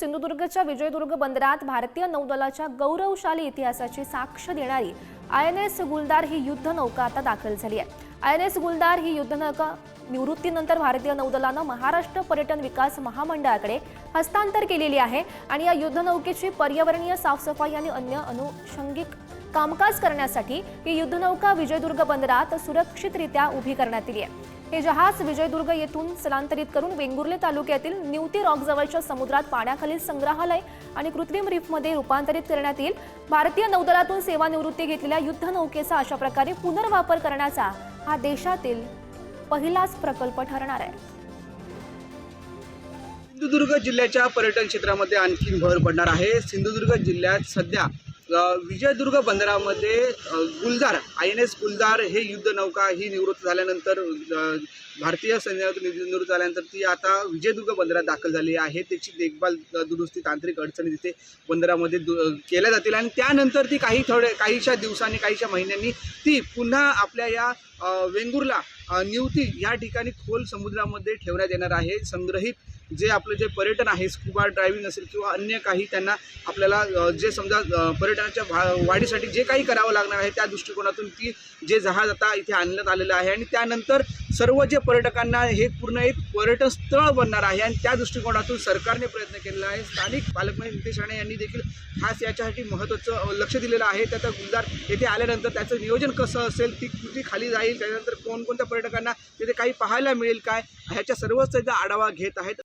सिंधुदुर्गच्या विजयदुर्ग बंदरात भारतीय नौदलाच्या गौरवशाली इतिहासाची साक्ष देणारी आय एन एस गुलदार ही युद्धनौका आता दाखल झाली आहे. आय एन एस गुलदार ही युद्धनौका निवृत्तीनंतर भारतीय नौदलानं महाराष्ट्र पर्यटन विकास महामंडळाकडे हस्तांतर केलेली आहे आणि या युद्धनौकेची पर्यावरणीय साफसफाई आणि अन्य अनुषंगिक कामकाज करण्यासाठी ही युद्धनौका विजयदुर्ग बंदरात सुरक्षितरित्या उभी करण्यात आली आहे. हे जहाज विजयदुर्ग येथून स्थलांतरित करून वेंगुर्ले तालुक्यातील निवती रॉकजवळच्या समुद्रात पाण्याखालील संग्रहालय आणि कृत्रिम रिफमध्ये रूपांतरित करण्यात येईल. भारतीय नौदलातून सेवानिवृत्ती घेतलेल्या युद्धनौकेचा अशा प्रकारे पुनर्वापर करण्याचा हा देशातील पहिलाच प्रकल्प ठरणार आहे. सिंधुदुर्ग जिल्ह्याच्या पर्यटन क्षेत्रामध्ये आणखी भर पडणार आहे. सिंधुदुर्ग जिल्ह्यात सध्या विजयदुर्ग बंदरामध्ये गुलदार आय एन एस गुलदार हे युद्धनौका ही निवृत्त झाल्यानंतर भारतीय सैन्यातून निवृत्त झाल्यानंतर ती आता विजयदुर्ग बंदरात दाखल झाली आहे. त्याची देखभाल दुरुस्ती तांत्रिक अडचणी तिथे बंदरामध्ये दु केल्या जातील. आणि त्यानंतर ती काही थोड्या काहीशा दिवसांनी काहीशा महिन्यांनी ती पुन्हा आपल्या या वेंगुर्ला निवती या ठिकाणी खोल समुद्रामध्ये ठेवण्यात येणार आहे. संग्रहित जे आपलं जे पर्यटन आहे स्कुबा ड्रायव्हिंग असेल किंवा अन्य काही त्यांना आपल्याला जे समजा पर्यटनाच्या भा वाढीसाठी जे काही करावं लागणार आहे त्या दृष्टिकोनातून ती जे जहाज आता इथे आणण्यात आलेलं आहे आणि त्यानंतर सर्व जे पर्यटकांना हे पूर्ण एक पर्यटन स्थळ बनणार आहे आणि त्या दृष्टिकोनातून सरकारने प्रयत्न केलेला आहे. स्थानिक पालकमंत्री नितेश राणे यांनी देखील खास याच्यासाठी महत्त्वाचं लक्ष दिलेलं आहे. त्याचा गुलदार येथे आल्यानंतर त्याचं नियोजन कसं असेल ती कुठे खाली जाईल त्याच्यानंतर कोणकोणत्या पर्यटकांना तिथे काही पाहायला मिळेल काय ह्याच्या सर्वच त्याचा आढावा घेत आहेत.